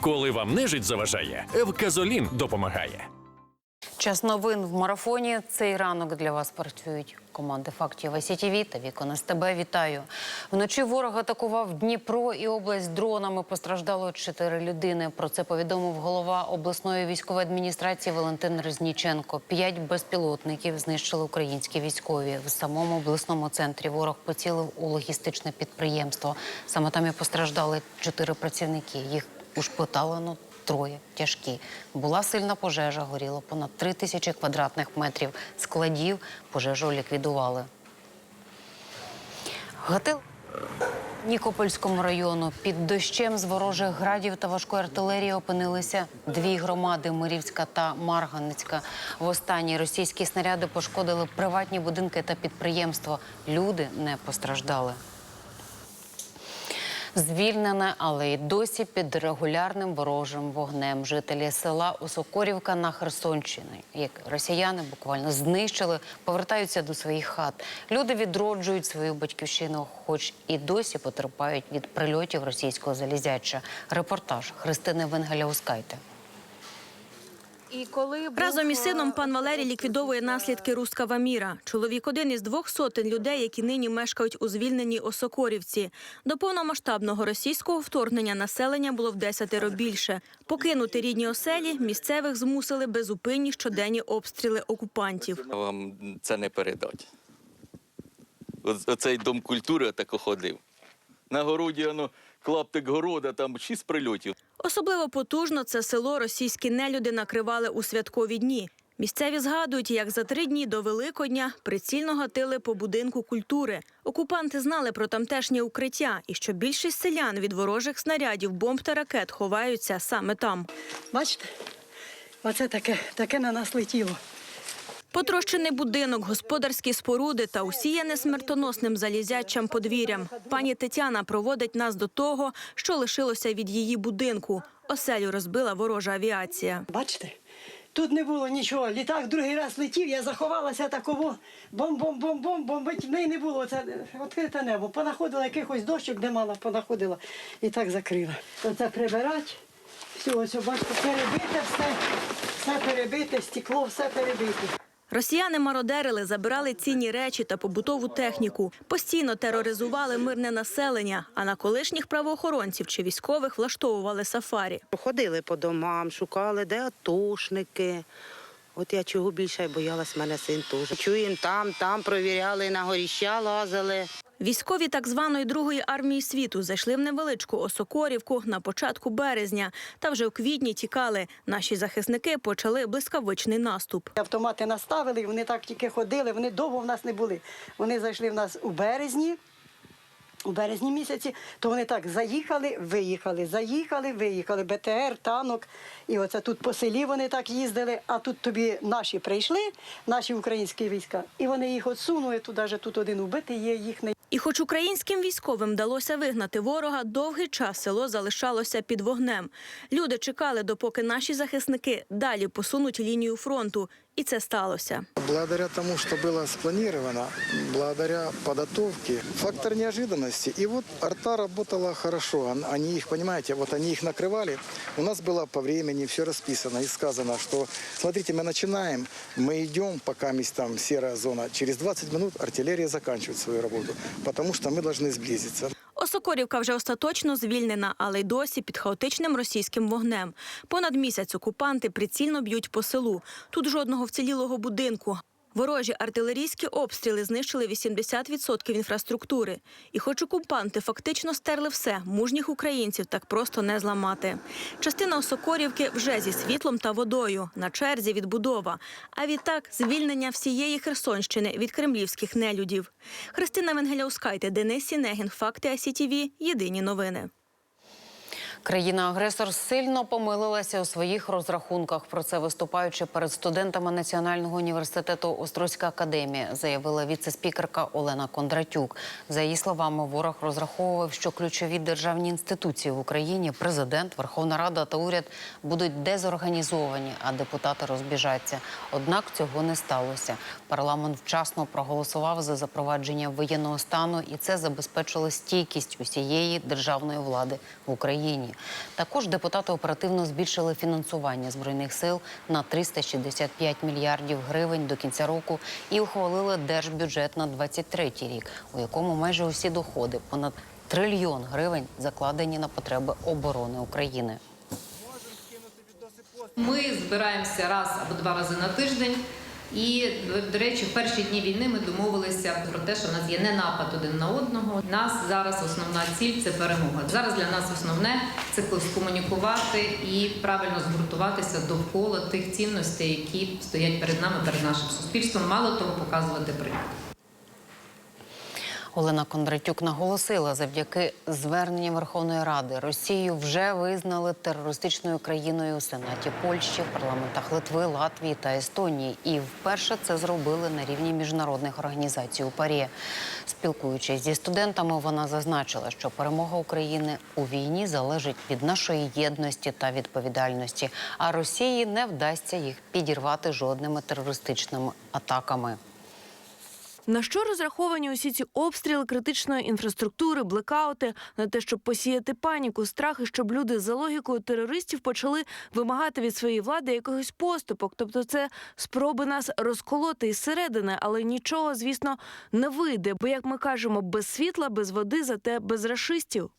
Коли вам нежить заважає, Евказолін допомагає. Час новин в марафоні. Цей ранок для вас працюють команди фактів СІТВ та Вікон СТБ. Вітаю. Вночі ворог атакував Дніпро і область дронами. Постраждало чотири людини. Про це повідомив голова обласної військової адміністрації Валентин Резніченко. П'ять безпілотників знищили українські військові. В самому обласному центрі ворог поцілив у логістичне підприємство. Саме там і постраждали чотири працівники. Їх ушпиталено троє тяжкі. Була сильна пожежа, горіло понад три тисячі квадратних метрів складів. Пожежу ліквідували. Гатил Нікопольському району під дощем з ворожих градів та важкої артилерії опинилися дві громади Мирівська та Марганецька. В останній російські снаряди пошкодили приватні будинки та підприємства. Люди не постраждали звільнене, але й досі під регулярним ворожим вогнем. Жителі села Осокорівка на Херсонщині, як росіяни буквально знищили, повертаються до своїх хат. Люди відроджують свою батьківщину, хоч і досі потерпають від прильотів російського залізяча. Репортаж Христини коли був, Разом із е, сином пан Валерій ліквідовує наслідки рускава міра. Чоловік один із двох сотень людей, які нині мешкають у звільненій Осокорівці. До повномасштабного російського вторгнення населення було в десятеро більше. Покинути рідні оселі місцевих змусили безупинні щоденні обстріли окупантів. Вам це не передать. Оцей дом культури так ходив. На городі воно клаптик города, там шість прильотів. Особливо потужно це село російські нелюди накривали у святкові дні. Місцеві згадують, як за три дні до Великодня прицільно гатили по будинку культури. Окупанти знали про тамтешнє укриття і що більшість селян від ворожих снарядів, бомб та ракет ховаються саме там. Бачите, оце таке, таке на нас летіло. Потрощений будинок, господарські споруди та усіяне смертоносним залізячим подвір'ям. Пані Тетяна проводить нас до того, що лишилося від її будинку. Оселю розбила ворожа авіація. Бачите? Тут не було нічого. Літак другий раз летів, я заховалася такого. Бом-бом-бом-бом, бомбить. В неї не було. Це відкрите небо. Понаходила якихось дощок, де мала, понаходила і так закрила. Оце прибирати. Все, ось, бачите, перебите все, все перебите, стекло, все перебите. Росіяни мародерили, забирали цінні речі та побутову техніку, постійно тероризували мирне населення, а на колишніх правоохоронців чи військових влаштовували сафарі. Ходили по домам, шукали, де атошники. От я чого більше боялась, мене син теж. Чуємо там, там провіряли, на горіща лазили. Військові так званої другої армії світу зайшли в невеличку Осокорівку на початку березня. Та вже у квітні тікали. Наші захисники почали блискавичний наступ. Автомати наставили, вони так тільки ходили, вони довго в нас не були. Вони зайшли в нас у березні. У березні місяці, то вони так заїхали, виїхали, заїхали, виїхали, БТР, танок. І оце тут по селі вони так їздили, а тут тобі наші прийшли, наші українські війська, і вони їх отсунули, тут навіть тут один убитий є їхній. І хоч українським військовим вдалося вигнати ворога, довгий час село залишалося під вогнем. Люди чекали, допоки наші захисники далі посунуть лінію фронту. І це сталося. Благодаря тому, что было спланировано, благодаря подготовке, фактор неожиданности. И вот арта работала хорошо. Он- Они их, понимаете, вот они их накрывали. У нас было по времени все расписано и сказано, что, смотрите, мы начинаем, мы идем, пока есть там серая зона. Через 20 минут артиллерия заканчивает свою работу, потому что мы должны сблизиться. Осокорівка вже остаточно звільнена, але й досі під хаотичним російським вогнем. Понад місяць окупанти прицільно б'ють по селу. Тут жодного вцілілого будинку. Ворожі артилерійські обстріли знищили 80% інфраструктури. І хоч окупанти фактично стерли все, мужніх українців так просто не зламати. Частина Осокорівки вже зі світлом та водою, на черзі відбудова. А відтак звільнення всієї Херсонщини від кремлівських нелюдів. Христина Венгеляускайте, Денис Сінегін, Факти СІТВ, Єдині новини. Країна-агресор сильно помилилася у своїх розрахунках. Про це виступаючи перед студентами Національного університету Острозька академія, заявила віце-спікерка Олена Кондратюк. За її словами, ворог розраховував, що ключові державні інституції в Україні, президент, Верховна Рада та уряд будуть дезорганізовані, а депутати розбіжаться. Однак цього не сталося. Парламент вчасно проголосував за запровадження воєнного стану, і це забезпечило стійкість усієї державної влади в Україні. Також депутати оперативно збільшили фінансування збройних сил на 365 мільярдів гривень до кінця року і ухвалили держбюджет на 23 рік, у якому майже усі доходи понад трильйон гривень закладені на потреби оборони України. Ми збираємося раз або два рази на тиждень. І, до речі, в перші дні війни ми домовилися про те, що в нас є не напад один на одного. У нас зараз основна ціль це перемога. Зараз для нас основне це скомунікувати і правильно згуртуватися довкола тих цінностей, які стоять перед нами, перед нашим суспільством. Мало того, показувати приклад. Олена Кондратюк наголосила, завдяки зверненням Верховної Ради Росію вже визнали терористичною країною у Сенаті Польщі, в парламентах Литви, Латвії та Естонії. І вперше це зробили на рівні міжнародних організацій у ПАРЄ. Спілкуючись зі студентами, вона зазначила, що перемога України у війні залежить від нашої єдності та відповідальності. А Росії не вдасться їх підірвати жодними терористичними атаками. На що розраховані усі ці обстріли критичної інфраструктури, блекаути на те, щоб посіяти паніку, страх і щоб люди за логікою терористів почали вимагати від своєї влади якогось поступок. Тобто, це спроби нас розколоти із середини, але нічого, звісно, не вийде. Бо, як ми кажемо, без світла, без води, зате без рашистів.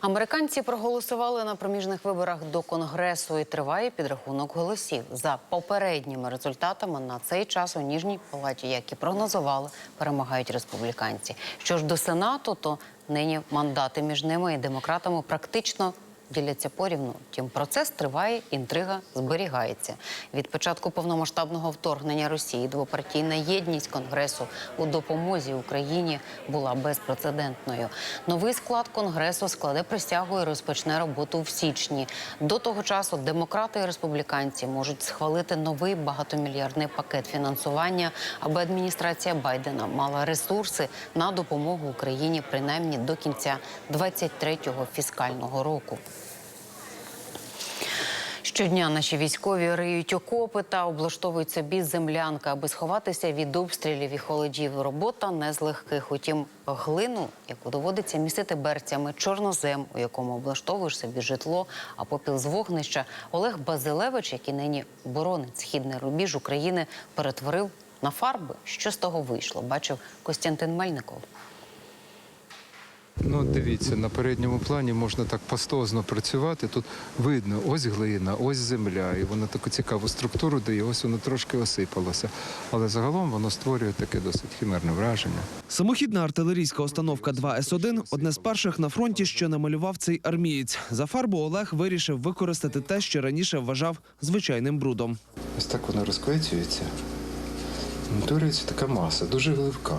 Американці проголосували на проміжних виборах до конгресу і триває підрахунок голосів. За попередніми результатами на цей час у ніжній палаті, як і прогнозували, перемагають республіканці. Що ж до сенату, то нині мандати між ними і демократами практично. Діляться порівну. Тім процес триває, інтрига зберігається. Від початку повномасштабного вторгнення Росії двопартійна єдність Конгресу у допомозі Україні була безпрецедентною. Новий склад Конгресу складе присягу і розпочне роботу в січні. До того часу демократи і республіканці можуть схвалити новий багатомільярдний пакет фінансування, аби адміністрація Байдена мала ресурси на допомогу Україні принаймні до кінця 23-го фіскального року. Щодня наші військові риють окопи та облаштовують собі землянки, аби сховатися від обстрілів і холодів. Робота не з легких. Утім, глину, яку доводиться містити берцями, чорнозем, у якому облаштовуєш собі житло, а попіл з вогнища, Олег Базилевич, який нині боронить східний рубіж України, перетворив на фарби. Що з того вийшло? Бачив Костянтин Мельников. Ну, дивіться, на передньому плані можна так пастозно працювати. Тут видно, ось глина, ось земля, і вона таку цікаву структуру дає, ось воно трошки осипалося. Але загалом воно створює таке досить химерне враження. Самохідна артилерійська установка 2С1 – одне з перших на фронті, що намалював цей армієць. За фарбу Олег вирішив використати те, що раніше вважав звичайним брудом. Ось так воно розквецюється. Утворюється така маса, дуже гливка.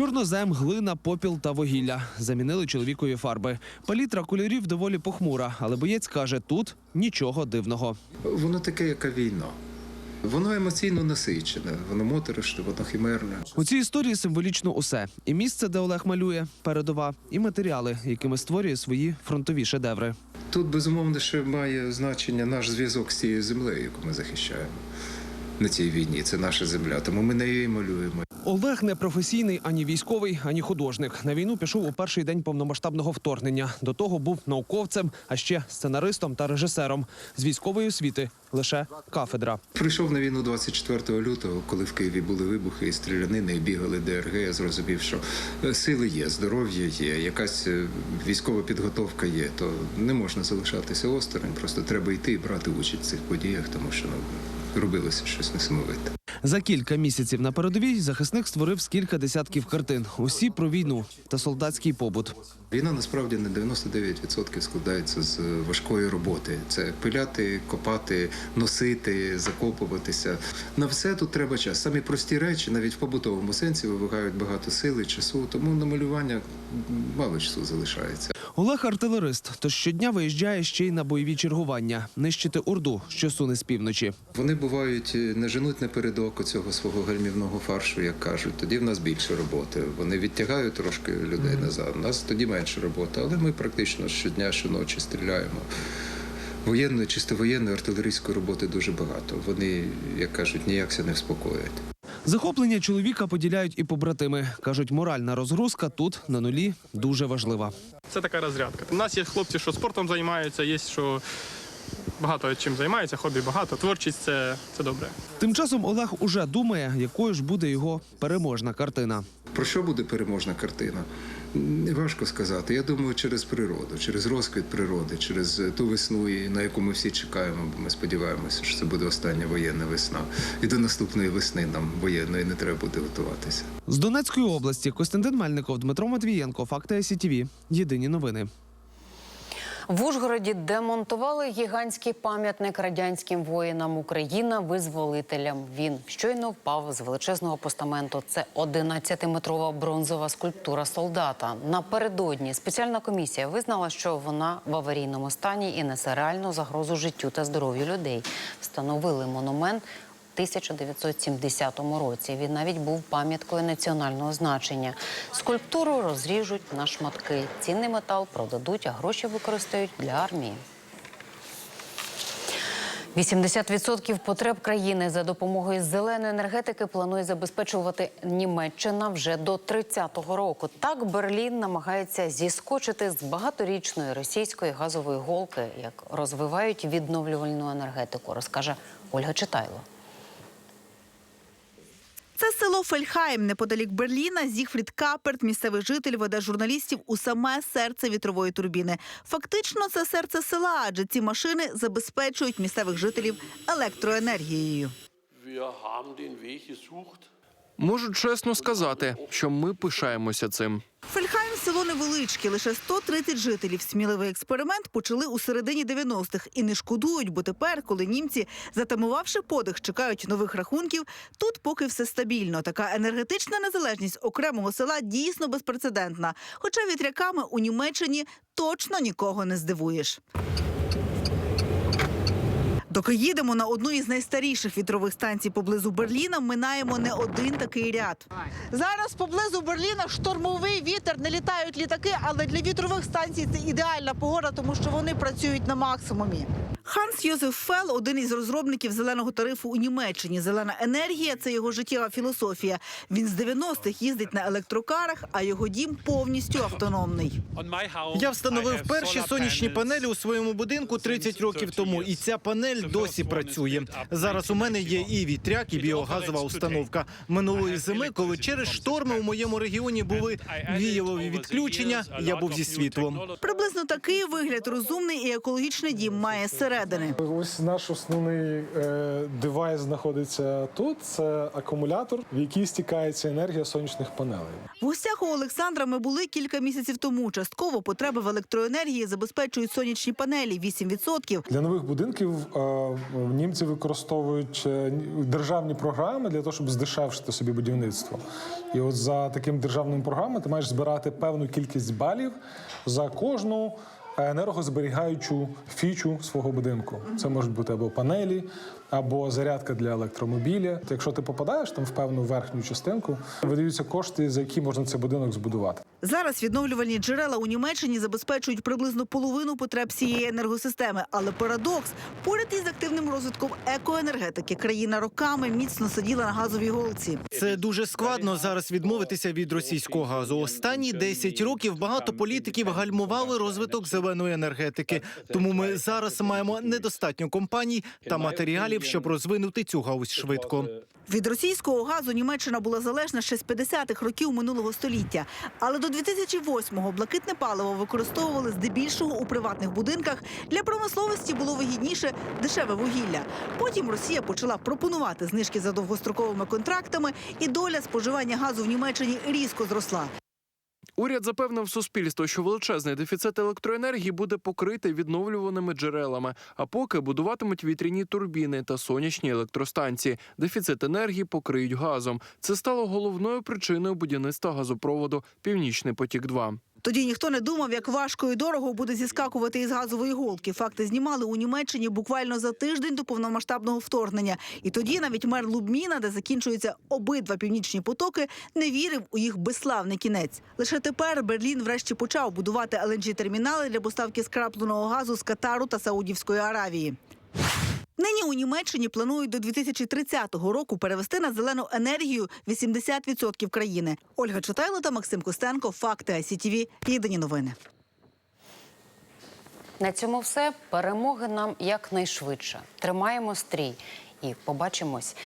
Чорнозем, глина, попіл та вугілля замінили чоловікові фарби. Палітра кольорів доволі похмура, але боєць каже, тут нічого дивного. Воно таке, яка війна. Воно емоційно насичене, воно моторошне, воно химерне. У цій історії символічно усе: і місце, де Олег малює, передова, і матеріали, якими створює свої фронтові шедеври. Тут безумовно ще має значення наш зв'язок з цією землею, яку ми захищаємо на цій війні. Це наша земля, тому ми нею і малюємо. Олег не професійний ані військовий, ані художник. На війну пішов у перший день повномасштабного вторгнення. До того був науковцем, а ще сценаристом та режисером. З військової освіти лише кафедра. Прийшов на війну 24 лютого, коли в Києві були вибухи і стрілянини, і бігали ДРГ. Я зрозумів, що е, сили є, здоров'я є, якась е, військова підготовка є. То не можна залишатися осторонь, просто треба йти і брати участь в цих подіях, тому що ну, робилося щось несамовите. За кілька місяців на передовій захисник створив кілька десятків картин. Усі про війну та солдатський побут. Війна насправді на 99% складається з важкої роботи. Це пиляти, копати, носити, закопуватися. На все тут треба час. Самі прості речі, навіть в побутовому сенсі, вимагають багато сили, часу. Тому на малювання мало часу залишається. Олег артилерист, тож щодня виїжджає ще й на бойові чергування, нищити урду, що суне з півночі. Вони бувають е, не женуть напередок цього свого гальмівного фаршу, як кажуть. Тоді в нас більше роботи. Вони відтягають трошки людей назад. У нас тоді менше роботи, але ми практично щодня, щоночі стріляємо. Воєнної, чисто воєнної артилерійської роботи дуже багато. Вони, як кажуть, ніякся не вспокоять. Захоплення чоловіка поділяють і побратими. Кажуть, моральна розгрузка тут на нулі дуже важлива. Це така розрядка. У нас є хлопці, що спортом займаються, є що багато чим займаються, хобі багато. Творчість це, це добре. Тим часом Олег уже думає, якою ж буде його переможна картина. Про що буде переможна картина? Важко сказати. Я думаю, через природу, через розквіт природи, через ту весну, на яку ми всі чекаємо, бо ми сподіваємося, що це буде остання воєнна весна. І до наступної весни нам воєнної не треба буде готуватися. З Донецької області Костянтин Мельников, Дмитро Матвієнко, Факти СІТВ. Єдині новини. В Ужгороді демонтували гігантський пам'ятник радянським воїнам Україна визволителям. Він щойно впав з величезного постаменту. Це 11-метрова бронзова скульптура солдата. Напередодні спеціальна комісія визнала, що вона в аварійному стані і несе реальну загрозу життю та здоров'ю людей. Встановили монумент. У 1970 році він навіть був пам'яткою національного значення. Скульптуру розріжуть на шматки. Цінний метал продадуть, а гроші використають для армії. 80% потреб країни за допомогою зеленої енергетики планує забезпечувати Німеччина вже до 30-го року. Так Берлін намагається зіскочити з багаторічної російської газової голки, як розвивають відновлювальну енергетику, розкаже Ольга Читайло. Це село Фельхайм неподалік Берліна. Зігфрід Каперт, місцевий житель, веде журналістів у саме серце вітрової турбіни. Фактично, це серце села, адже ці машини забезпечують місцевих жителів електроенергією. Можу чесно сказати, що ми пишаємося цим. Фельхайм село невеличке, лише 130 жителів. Сміливий експеримент почали у середині 90-х і не шкодують, бо тепер, коли німці, затамувавши подих, чекають нових рахунків, тут поки все стабільно. Така енергетична незалежність окремого села дійсно безпрецедентна. Хоча вітряками у Німеччині точно нікого не здивуєш. Доки їдемо на одну із найстаріших вітрових станцій поблизу Берліна, минаємо не один такий ряд. Зараз поблизу Берліна штормовий вітер, не літають літаки, але для вітрових станцій це ідеальна погода, тому що вони працюють на максимумі. Ханс Йозеф Фел один із розробників зеленого тарифу у Німеччині. Зелена енергія це його життєва філософія. Він з 90-х їздить на електрокарах, а його дім повністю автономний. Я встановив перші сонячні панелі у своєму будинку 30 років тому, і ця панель досі працює. Зараз у мене є і вітряк, і біогазова установка. Минулої зими, коли через шторми у моєму регіоні були віялові відключення, я був зі світлом. Приблизно такий вигляд розумний і екологічний дім має зсередини. Ось наш основний е, девайс знаходиться тут. Це акумулятор, в який стікається енергія сонячних панелей. В гостях у Олександра ми були кілька місяців тому. Частково потреби в електроенергії забезпечують сонячні панелі 8%. Для нових будинків е, німці використовують е, державні програми для того, щоб здешевшити собі будівництво. І от за таким державними програмами ти маєш збирати певну кількість балів за кожну. Енергозберігаючу фічу свого будинку. Це можуть бути або панелі, або зарядка для електромобіля. То якщо ти попадаєш там в певну верхню частинку, видаються кошти, за які можна цей будинок збудувати. Зараз відновлювальні джерела у Німеччині забезпечують приблизно половину потреб всієї енергосистеми. Але парадокс поряд із активним розвитком екоенергетики країна роками міцно сиділа на газовій голці. Це дуже складно зараз відмовитися від російського газу. Останні 10 років багато політиків гальмували розвиток зеленої енергетики. Тому ми зараз маємо недостатньо компаній та матеріалів, щоб розвинути цю галузь швидко. Від російського газу Німеччина була залежна ще з 50-х років минулого століття. Але до 2008-го блакитне паливо використовували здебільшого у приватних будинках. Для промисловості було вигідніше дешеве вугілля. Потім Росія почала пропонувати знижки за довгостроковими контрактами, і доля споживання газу в Німеччині різко зросла. Уряд запевнив суспільство, що величезний дефіцит електроенергії буде покритий відновлюваними джерелами, а поки будуватимуть вітряні турбіни та сонячні електростанції. Дефіцит енергії покриють газом. Це стало головною причиною будівництва газопроводу Північний потік. 2 Тоді ніхто не думав, як важко і дорого буде зіскакувати із газової голки. Факти знімали у Німеччині буквально за тиждень до повномасштабного вторгнення. І тоді навіть мер Лубміна, де закінчуються обидва північні потоки, не вірив у їх безславний кінець. Лише тепер Берлін врешті почав будувати lng термінали для поставки скрапленого газу з Катару та Саудівської Аравії. Нині у Німеччині планують до 2030 року перевести на зелену енергію 80% країни. Ольга Читайло та Максим Костенко. Факти ICTV. Єдині новини. На цьому все. Перемоги нам якнайшвидше. Тримаємо стрій і побачимось